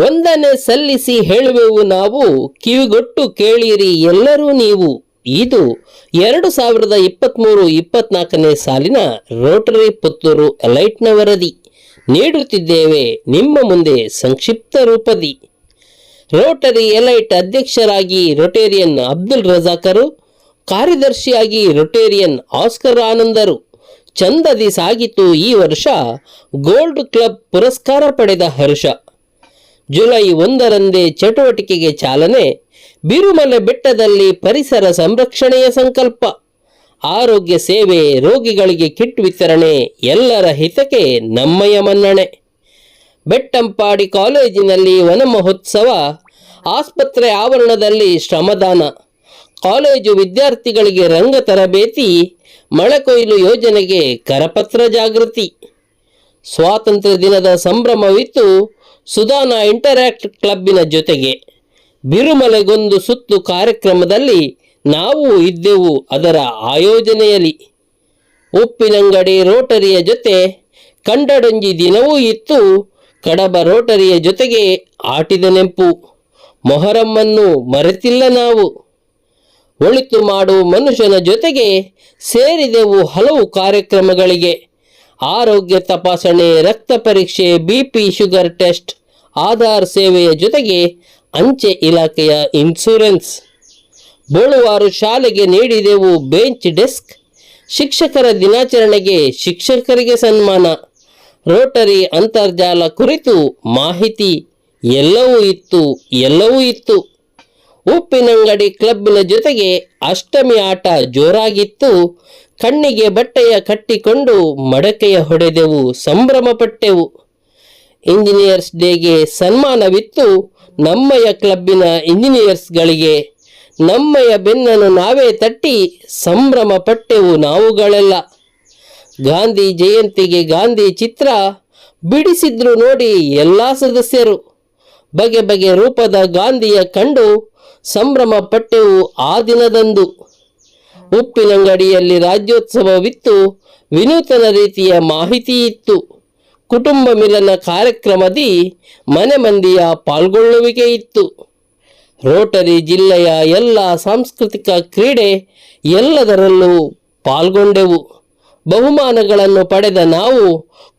ವಂದನೆ ಸಲ್ಲಿಸಿ ಹೇಳುವೆವು ನಾವು, ಕಿವಿಗೊಟ್ಟು ಕೇಳಿರಿ ಎಲ್ಲರೂ ನೀವು. ಇದು ಎರಡು ಸಾವಿರದ ಇಪ್ಪತ್ತ್ಮೂರು ಇಪ್ಪತ್ನಾಲ್ಕನೇ ಸಾಲಿನ ರೋಟರಿ ಪುತ್ತೂರು ಎಲೈಟ್ನ ವರದಿ. ನೀಡುತ್ತಿದ್ದೇವೆ ನಿಮ್ಮ ಮುಂದೆ ಸಂಕ್ಷಿಪ್ತ ರೂಪದಿ. ರೋಟರಿ ಎಲೈಟ್ ಅಧ್ಯಕ್ಷರಾಗಿ ರೊಟೇರಿಯನ್ ಅಬ್ದುಲ್ ರಜಾಕರು, ಕಾರ್ಯದರ್ಶಿಯಾಗಿ ರೊಟೇರಿಯನ್ ಆಸ್ಕರ್ ಆನಂದರು. ಚಂದದಿ ಸಾಗಿತು ಈ ವರ್ಷ ಗೋಲ್ಡ್ ಕ್ಲಬ್ ಪುರಸ್ಕಾರ ಪಡೆದ ಹರ್ಷ. ಜುಲೈ ಒಂದರಂದೇ ಚಟುವಟಿಕೆಗೆ ಚಾಲನೆ ಬಿರುಮಲೆ ಬೆಟ್ಟದಲ್ಲಿ ಪರಿಸರ ಸಂರಕ್ಷಣೆಯ ಸಂಕಲ್ಪ, ಆರೋಗ್ಯ ಸೇವೆ ರೋಗಿಗಳಿಗೆ ಕಿಟ್ ವಿತರಣೆ, ಎಲ್ಲರ ಹಿತಕ್ಕೆ ನಮ್ಮಯ ಮನ್ನಣೆ. ಬೆಟ್ಟಂಪಾಡಿ ಕಾಲೇಜಿನಲ್ಲಿ ವನ ಮಹೋತ್ಸವ, ಆಸ್ಪತ್ರೆ ಆವರಣದಲ್ಲಿ ಶ್ರಮದಾನ, ಕಾಲೇಜು ವಿದ್ಯಾರ್ಥಿಗಳಿಗೆ ರಂಗ ತರಬೇತಿ, ಮಳೆಕೊಯ್ಲು ಯೋಜನೆಗೆ ಕರಪತ್ರ ಜಾಗೃತಿ. ಸ್ವಾತಂತ್ರ್ಯ ದಿನದ ಸಂಭ್ರಮವಿತ್ತು ಸುಧಾನ ಇಂಟರ್ಯಾಕ್ಟ್ ಕ್ಲಬ್ಬಿನ ಜೊತೆಗೆ ಬಿರುಮಲೆಗೊಂದು ಸುತ್ತು ಕಾರ್ಯಕ್ರಮದಲ್ಲಿ ನಾವು ಇದ್ದೆವು ಅದರ ಆಯೋಜನೆಯಲ್ಲಿ. ಉಪ್ಪಿನಂಗಡಿ ರೋಟರಿಯ ಜೊತೆ ಕಂಡಡೊಂಜಿ ದಿನವೂ ಇತ್ತು. ಕಡಬ ರೋಟರಿಯ ಜೊತೆಗೆ ಆಟಿದ ನೆಂಪು. ಮೊಹರಮ್ಮನ್ನು ಮರೆತಿಲ್ಲ ನಾವು. ಒಳಿತು ಮಾಡುವ ಮನುಷ್ಯನ ಜೊತೆಗೆ ಸೇರಿದೆವು ಹಲವು ಕಾರ್ಯಕ್ರಮಗಳಿಗೆ. ಆರೋಗ್ಯ ತಪಾಸಣೆ, ರಕ್ತ ಪರೀಕ್ಷೆ ಬಿಪಿ ಶುಗರ್ ಟೆಸ್ಟ್ ಆಧಾರ್ ಸೇವೆಯ ಜೊತೆಗೆ ಅಂಚೆ ಇಲಾಖೆಯ ಇನ್ಸೂರೆನ್ಸ್ ಬೋಳುವಾರು ಶಾಲೆಗೆ ನೀಡಿದೆವು ಬೆಂಚ್ ಡೆಸ್ಕ್ ಶಿಕ್ಷಕರ ದಿನಾಚರಣೆಗೆ ಶಿಕ್ಷಕರಿಗೆ ಸನ್ಮಾನ. ರೋಟರಿ ಅಂತರ್ಜಾಲ ಕುರಿತು ಮಾಹಿತಿ ಎಲ್ಲವೂ ಇತ್ತು ಎಲ್ಲವೂ ಇತ್ತು. ಉಪ್ಪಿನಂಗಡಿ ಕ್ಲಬ್ನ ಜೊತೆಗೆ ಅಷ್ಟಮಿ ಆಟ ಜೋರಾಗಿತ್ತು. ಕಣ್ಣಿಗೆ ಬಟ್ಟೆಯ ಕಟ್ಟಿಕೊಂಡು ಮಡಕೆಯ ಹೊಡೆದೆವು ಸಂಭ್ರಮ ಪಟ್ಟೆವು ಇಂಜಿನಿಯರ್ಸ್ ಡೇಗೆ ಸನ್ಮಾನವಿತ್ತು ನಮ್ಮಯ ಕ್ಲಬ್ಬಿನ ಇಂಜಿನಿಯರ್ಸ್ಗಳಿಗೆ. ನಮ್ಮಯ ಬೆನ್ನನ್ನು ನಾವೇ ತಟ್ಟಿ ಸಂಭ್ರಮ ಪಟ್ಟೆವು ನಾವುಗಳೆಲ್ಲ. ಗಾಂಧಿ ಜಯಂತಿಗೆ ಗಾಂಧಿ ಚಿತ್ರ ಬಿಡಿಸಿದ್ರು ನೋಡಿ ಎಲ್ಲ ಸದಸ್ಯರು. ಬಗೆ ಬಗೆ ರೂಪದ ಗಾಂಧಿಯ ಕಂಡು ಸಂಭ್ರಮ ಪಟ್ಟೆವು ಆ ದಿನದಂದು. ಉಪ್ಪಿನಂಗಡಿಯಲ್ಲಿ ರಾಜ್ಯೋತ್ಸವವಿತ್ತು, ವಿನೂತನ ರೀತಿಯ ಮಾಹಿತಿ ಇತ್ತು. ಕುಟುಂಬ ಮಿಲನ ಕಾರ್ಯಕ್ರಮದಿ ಮನೆ ಮಂದಿಯ ಪಾಲ್ಗೊಳ್ಳುವಿಕೆ ಇತ್ತು. ರೋಟರಿ ಜಿಲ್ಲೆಯ ಎಲ್ಲ ಸಾಂಸ್ಕೃತಿಕ ಕ್ರೀಡೆ ಎಲ್ಲದರಲ್ಲೂ ಪಾಲ್ಗೊಂಡೆವು. ಬಹುಮಾನಗಳನ್ನು ಪಡೆದ ನಾವು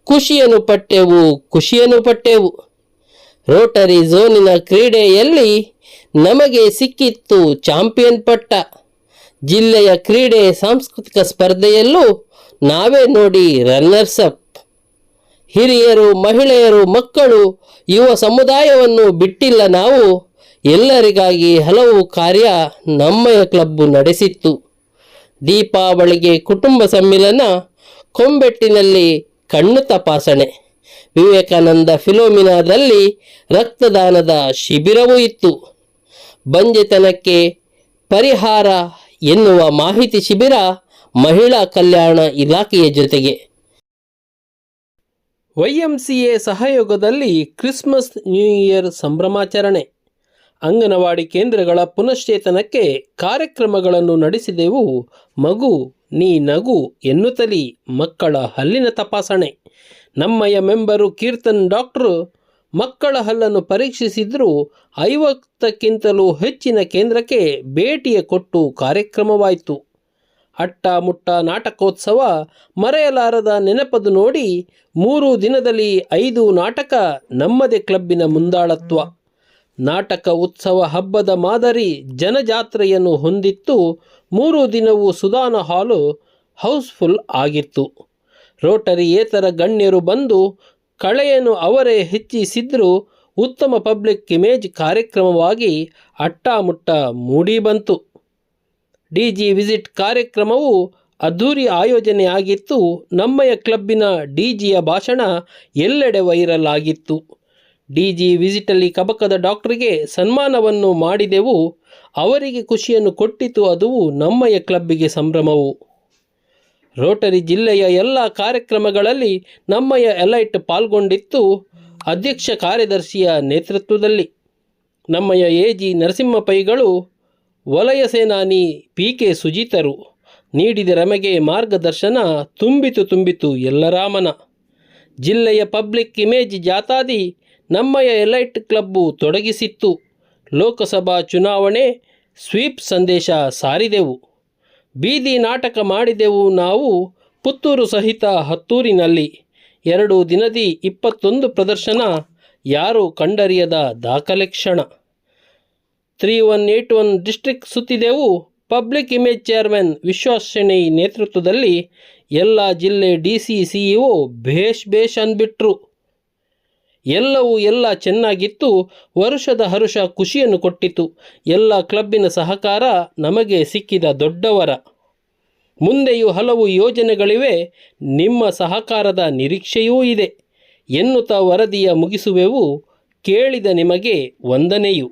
ಖುಷಿಯನ್ನು ಪಟ್ಟೆವು ಖುಷಿಯನ್ನು ಪಟ್ಟೆವು. ರೋಟರಿ ಝೋನಿನ ಕ್ರೀಡೆಯಲ್ಲಿ ನಮಗೆ ಸಿಕ್ಕಿತ್ತು ಚಾಂಪಿಯನ್ ಪಟ್ಟ ಜಿಲ್ಲೆಯ ಕ್ರೀಡೆ ಸಾಂಸ್ಕೃತಿಕ ಸ್ಪರ್ಧೆಯಲ್ಲೂ ನಾವೇ ನೋಡಿ ರನ್ನರ್ಸ್ ಅಪ್ ಹಿರಿಯರು, ಮಹಿಳೆಯರು, ಮಕ್ಕಳು, ಯುವ ಸಮುದಾಯವನ್ನು ಬಿಟ್ಟಿಲ್ಲ ನಾವು. ಎಲ್ಲರಿಗಾಗಿ ಹಲವು ಕಾರ್ಯ ನಮ್ಮಯ ಕ್ಲಬ್ಬು ನಡೆಸಿತ್ತು. ದೀಪಾವಳಿಗೆ ಕುಟುಂಬ ಸಮ್ಮಿಲನ ಕೊಂಬೆಟ್ಟಿನಲ್ಲಿ ಕಣ್ಣು ತಪಾಸಣೆ. ವಿವೇಕಾನಂದ ಫಿಲೋಮಿನಾದಲ್ಲಿ ರಕ್ತದಾನದ ಶಿಬಿರವೂ ಇತ್ತು. ಬಂಜೆತನಕ್ಕೆ ಪರಿಹಾರ ಎನ್ನುವ ಮಾಹಿತಿ ಶಿಬಿರ ಮಹಿಳಾ ಕಲ್ಯಾಣ ಇಲಾಖೆಯ ಜೊತೆಗೆ. ವೈಎಂಸಿಎ ಸಹಯೋಗದಲ್ಲಿ ಕ್ರಿಸ್ಮಸ್ ನ್ಯೂ ಇಯರ್ ಸಂಭ್ರಮಾಚರಣೆ. ಅಂಗನವಾಡಿ ಕೇಂದ್ರಗಳ ಪುನಶ್ಚೇತನಕ್ಕೆ ಕಾರ್ಯಕ್ರಮಗಳನ್ನು ನಡೆಸಿದೆವು ಮಗು, ನೀ ನಗು ಎನ್ನುತ್ತಲಿ ಮಕ್ಕಳ ಹಲ್ಲಿನ ತಪಾಸಣೆ. ನಮ್ಮಯ ಮೆಂಬರು ಕೀರ್ತನ್ ಡಾಕ್ಟ್ರು ಮಕ್ಕಳ ಹಲ್ಲನ್ನು ಪರೀಕ್ಷಿಸಿದರೂ ಐವತ್ತಕ್ಕಿಂತಲೂ ಹೆಚ್ಚಿನ ಕೇಂದ್ರಕ್ಕೆ ಭೇಟಿಯ ಕೊಟ್ಟು ಕಾರ್ಯಕ್ರಮವಾಯಿತು. ಅಟ್ಟ ಮುಟ್ಟ ನಾಟಕೋತ್ಸವ ಮರೆಯಲಾರದ ನೆನಪದು ನೋಡಿ ಮೂರು ದಿನದಲ್ಲಿ ಐದು ನಾಟಕ ನಮ್ಮದೇ ಕ್ಲಬ್ಬಿನ ಮುಂದಾಳತ್ವ. ನಾಟಕ ಉತ್ಸವ ಹಬ್ಬದ ಮಾದರಿ ಜನಜಾತ್ರೆಯನ್ನು ಹೊಂದಿತ್ತು. ಮೂರು ದಿನವೂ ಸುಧಾನ ಹಾಲು ಹೌಸ್ಫುಲ್ ಆಗಿತ್ತು. ರೋಟರಿಯೇತರ ಗಣ್ಯರು ಬಂದು ಕಳೆಯನ್ನು ಅವರೇ ಹೆಚ್ಚಿಸಿದ್ರೂ ಉತ್ತಮ ಪಬ್ಲಿಕ್ ಇಮೇಜ್ ಕಾರ್ಯಕ್ರಮವಾಗಿ ಅಟ್ಟಾಮುಟ್ಟ ಮೂಡಿಬಂತು. ಡಿ ಜಿ ವಿಸಿಟ್ ಕಾರ್ಯಕ್ರಮವು ಅದ್ಧೂರಿ ಆಯೋಜನೆಯಾಗಿತ್ತು. ನಮ್ಮಯ ಕ್ಲಬ್ಬಿನ ಡಿ ಜಿಯ ಭಾಷಣ ಎಲ್ಲೆಡೆ ವೈರಲ್ ಆಗಿತ್ತು. ಡಿ ಜಿ ವಿಸಿಟಲ್ಲಿ ಕಬಕದ ಡಾಕ್ಟ್ರಿಗೆ ಸನ್ಮಾನವನ್ನು ಮಾಡಿದೆವು. ಅವರಿಗೆ ಖುಷಿಯನ್ನು ಕೊಟ್ಟಿತು. ಅದು ನಮ್ಮಯ ಕ್ಲಬ್ಬಿಗೆ ಸಂಭ್ರಮವು. ರೋಟರಿ ಜಿಲ್ಲೆಯ ಎಲ್ಲ ಕಾರ್ಯಕ್ರಮಗಳಲ್ಲಿ ನಮ್ಮಯ ಎಲೈಟ್ ಪಾಲ್ಗೊಂಡಿತ್ತು ಅಧ್ಯಕ್ಷ ಕಾರ್ಯದರ್ಶಿಯ ನೇತೃತ್ವದಲ್ಲಿ. ನಮ್ಮಯ ಎ ಜಿ ನರಸಿಂಹಪೈಗಳು ವಲಯ ಸೇನಾನಿ ಪಿ ಕೆ ಸುಜಿತರು ನೀಡಿದ ರಮೆಗೆ ಮಾರ್ಗದರ್ಶನ ತುಂಬಿತು ತುಂಬಿತು ಎಲ್ಲರಾಮನ. ಜಿಲ್ಲೆಯ ಪಬ್ಲಿಕ್ ಇಮೇಜ್ ಜಾಥಾದಿ ನಮ್ಮಯ ಎಲೈಟ್ ಕ್ಲಬ್ಬು ತೊಡಗಿಸಿತ್ತು. ಲೋಕಸಭಾ ಚುನಾವಣೆ ಸ್ವೀಪ್ ಸಂದೇಶ ಸಾರಿದೆವು. ಬೀದಿ ನಾಟಕ ಮಾಡಿದೆವು ನಾವು ಪುತ್ತೂರು ಸಹಿತ ಹತ್ತೂರಿನಲ್ಲಿ. ಎರಡು ದಿನದಿ ಇಪ್ಪತ್ತೊಂದು ಪ್ರದರ್ಶನ ಯಾರು ಕಂಡರಿಯದ ದಾಖಲೆ ಕ್ಷಣ. Three one eight one district ಸುತ್ತಿದೆವು public image chairman Vishwas Shenoy ನೇತೃತ್ವದಲ್ಲಿ ಎಲ್ಲ ಜಿಲ್ಲೆ ಡಿ ಸಿ ಸಿಇಒ ಭೇಷ್ ಭೇಷ್ ಅಂದ್ಬಿಟ್ರು. ಎಲ್ಲವೂ ಎಲ್ಲ ಚೆನ್ನಾಗಿತ್ತು, ವರುಷದ ಹರುಷ ಖುಷಿಯನ್ನು ಕೊಟ್ಟಿತು. ಎಲ್ಲ ಕ್ಲಬ್ಬಿನ ಸಹಕಾರ ನಮಗೆ ಸಿಕ್ಕಿದ ದೊಡ್ಡವರ. ಮುಂದೆಯೂ ಹಲವು ಯೋಜನೆಗಳಿವೆ, ನಿಮ್ಮ ಸಹಕಾರದ ನಿರೀಕ್ಷೆಯೂ ಇದೆ. ಎನ್ನುತ್ತಾ ವರದಿಯ ಮುಗಿಸುವೆವು, ಕೇಳಿದ ನಿಮಗೆ ವಂದನೆಯು.